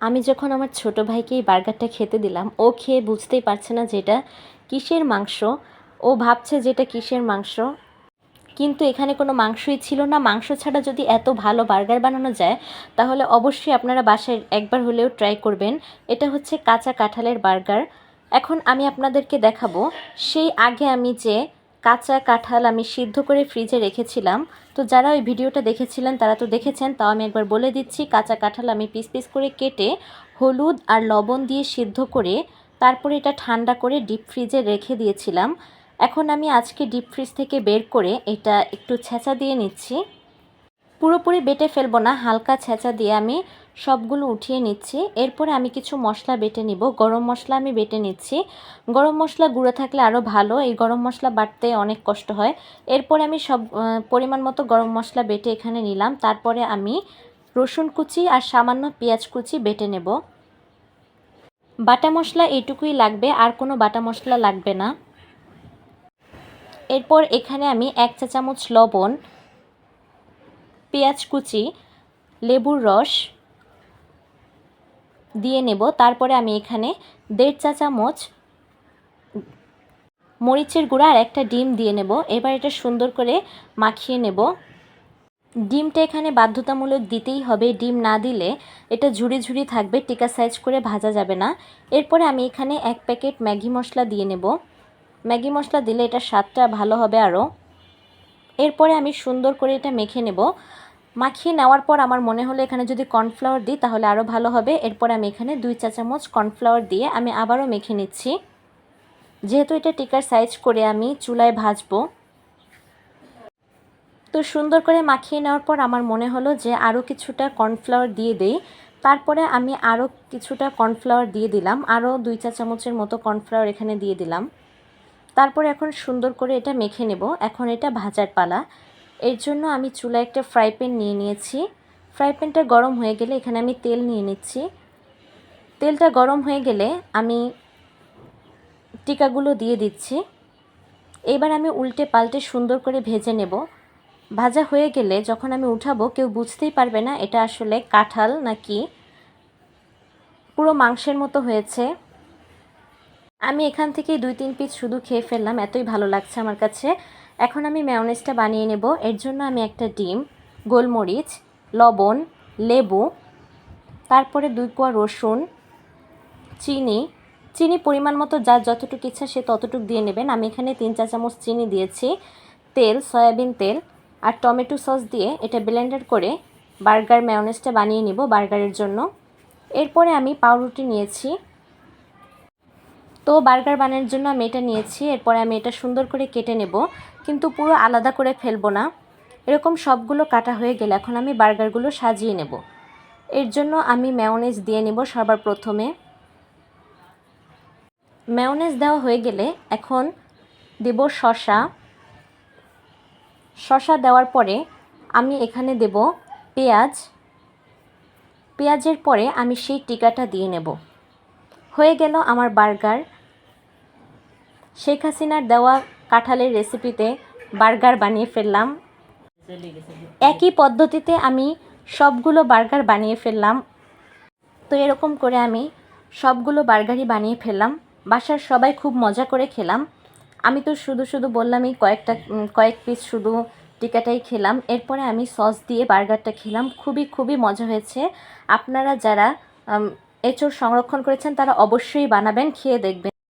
আমি যখন আমার ছোট ভাইকে এই বার্গারটা খেতে দিলাম, ও খেয়ে বুঝতেই পারছে না যেটা কিসের মাংস। ও ভাবছে যেটা কিসের মাংস। কিন্তু এখানে কোনো মাংসই ছিল না। মাংস ছাড়া যদি এত ভালো বার্গার বানানো যায়, তাহলে অবশ্যই আপনারা বাসায় একবার হলেও ট্রাই করবেন। এটা হচ্ছে কাঁচা কাঁঠালের বার্গার। এখন আমি আপনাদেরকে দেখাবো। সেই আগে আমি যে কাঁচা কাঁঠাল আমি সিদ্ধ করে ফ্রিজে রেখেছিলাম। তো যারা ওই ভিডিওটা দেখেছিলেন, তারা তো দেখেছেন, তাও আমি একবার বলে দিচ্ছি, কাঁচা কাঁঠাল আমি পিস পিস করে কেটে হলুদ আর লবণ দিয়ে সিদ্ধ করে তারপরে এটা ঠান্ডা করে ডিপ ফ্রিজে রেখে দিয়েছিলাম। এখন আমি আজকে ডিপ ফ্রিজ থেকে বের করে এটা একটু ছেঁচা দিয়ে নিচ্ছি। পুরোপুরি বেটে ফেলব না, হালকা ছেঁচা দিয়ে আমি সবগুলো উঠিয়ে নিচ্ছি। এরপরে আমি কিছু মশলা বেটে নিব। গরম মশলা আমি বেটে নিচ্ছি। গরম মশলা গুঁড়ো থাকলে আরও ভালো। এই গরম মশলা বাটতে অনেক কষ্ট হয়। এরপরে আমি সব পরিমাণ মতো গরম মশলা বেটে এখানে নিলাম। তারপরে আমি রসুন কুচি আর সামান্য পেঁয়াজ কুচি বেটে নেব। বাটা মশলা এইটুকুই লাগবে। আর কোনো বাটা মশলা লাগবে না। এরপর এখানে আমি এক চা চামচ লবণ, পেঁয়াজ কুচি, লেবুর রস দিয়ে নেব। তারপরে আমি এখানে দেড় চা চামচ মরিচের গুঁড়া আর একটা ডিম দিয়ে নেব। এবার এটা সুন্দর করে মাখিয়ে নেব। ডিমটা এখানে বাধ্যতামূলক দিতেই হবে। ডিম না দিলে এটা ঝুড়ি ঝুড়ি থাকবে, টিকা সাইজ করে ভাজা যাবে না। এরপরে আমি এখানে এক প্যাকেট ম্যাগি মশলা দিয়ে নেব। ম্যাগি মশলা দিলে এটা স্বাদটা ভালো হবে আরও। এরপরে আমি সুন্দর করে এটা মেখে নেব। মাখিয়ে নেওয়ার পর আমার মনে হলো এখানে যদি কর্নফ্লাওয়ার দিই তাহলে আরও ভালো হবে। এরপর আমি এখানে দুই চা চামচ কর্নফ্লাওয়ার দিয়ে আমি আবারও মেখে নিচ্ছি। যেহেতু এটা টিকার সাইজ করে আমি চুলায় ভাজবো। তো সুন্দর করে মাখিয়ে নেওয়ার পর আমার মনে হলো যে আরও কিছুটা কর্নফ্লাওয়ার দিয়ে দেই। তারপরে আমি আরও কিছুটা কর্নফ্লাওয়ার দিয়ে দিলাম। আরও দুই চা চামচের মতো কর্নফ্লাওয়ার এখানে দিয়ে দিলাম। তারপরে এখন সুন্দর করে এটা মেখে নেব। এখন এটা ভাজার পালা। এর জন্য আমি চুলায় একটা ফ্রাই প্যান নিয়ে নিয়েছি। ফ্রাই প্যানটা গরম হয়ে গেলে এখানে আমি তেল নিয়ে নিচ্ছি। তেলটা গরম হয়ে গেলে আমি টিকাগুলো দিয়ে দিচ্ছি। এবার আমি উল্টে পাল্টে সুন্দর করে ভেজে নেব। ভাজা হয়ে গেলে যখন আমি উঠাবো, কেউ বুঝতেই পারবে না এটা আসলে কাঁঠাল নাকি পুরো মাংসের মতো হয়েছে। আমি এখান থেকে দুই তিন পিস শুধু খেয়ে ফেললাম, এতই ভালো লাগছে আমার কাছে। এখন আমি ম্যায়োনেজটা বানিয়ে নেব। এর জন্য আমি একটা ডিম, গোলমরিচ, লবণ, লেবু, তারপরে দুই কোয়া রসুন, চিনি। চিনি পরিমাণ মতো যার যতটুকু ইচ্ছা সে ততটুকু দিয়ে নেবেন। আমি এখানে তিন চা চামচ চিনি দিয়েছি। তেল, সয়াবিন তেল আর টমেটো সস দিয়ে এটা ব্লেন্ডার করে বার্গার ম্যায়োনেজটা বানিয়ে নিব বার্গারের জন্য। এরপরে আমি পাউরুটি নিয়েছি। তো বার্গার বানানোর জন্য আমি এটা নিয়েছি। এরপরে আমি এটা সুন্দর করে কেটে নেব। কিন্তু পুরো আলাদা করে ফেলব না। এরকম সবগুলো কাটা হয়ে গেলে এখন আমি বার্গারগুলো সাজিয়ে নেব। এর জন্য আমি ম্যায়োনেজ দিয়ে নেব সবার প্রথমে। ম্যায়োনেজ দেওয়া হয়ে গেলে এখন দেব শশা শশা দেওয়ার পরে আমি এখানে দেব পেঁয়াজ। পেঁয়াজের পরে আমি সেই টিকাটা দিয়ে নেব। হয়ে গেল আমার বার্গার। শেখ হাসিনার দেওয়া কাঁঠালের রেসিপিতে বার্গার বানিয়ে ফেললাম। একই পদ্ধতিতে আমি সবগুলো বার্গার বানিয়ে ফেললাম। তো এরকম করে আমি সবগুলো বার্গারই বানিয়ে ফেললাম। বাসার সবাই খুব মজা করে খেলাম। আমি তো শুধু শুধু বললামই কয়েকটা কয়েক পিস শুধু টিকাটাই খেলাম। এরপরে আমি সস দিয়ে বার্গারটা খেলাম। খুবই খুবই মজা হয়েছে। আপনারা যারা এঁচোড় সংরক্ষণ করেছেন, তারা অবশ্যই বানাবেন, খেয়ে দেখবেন।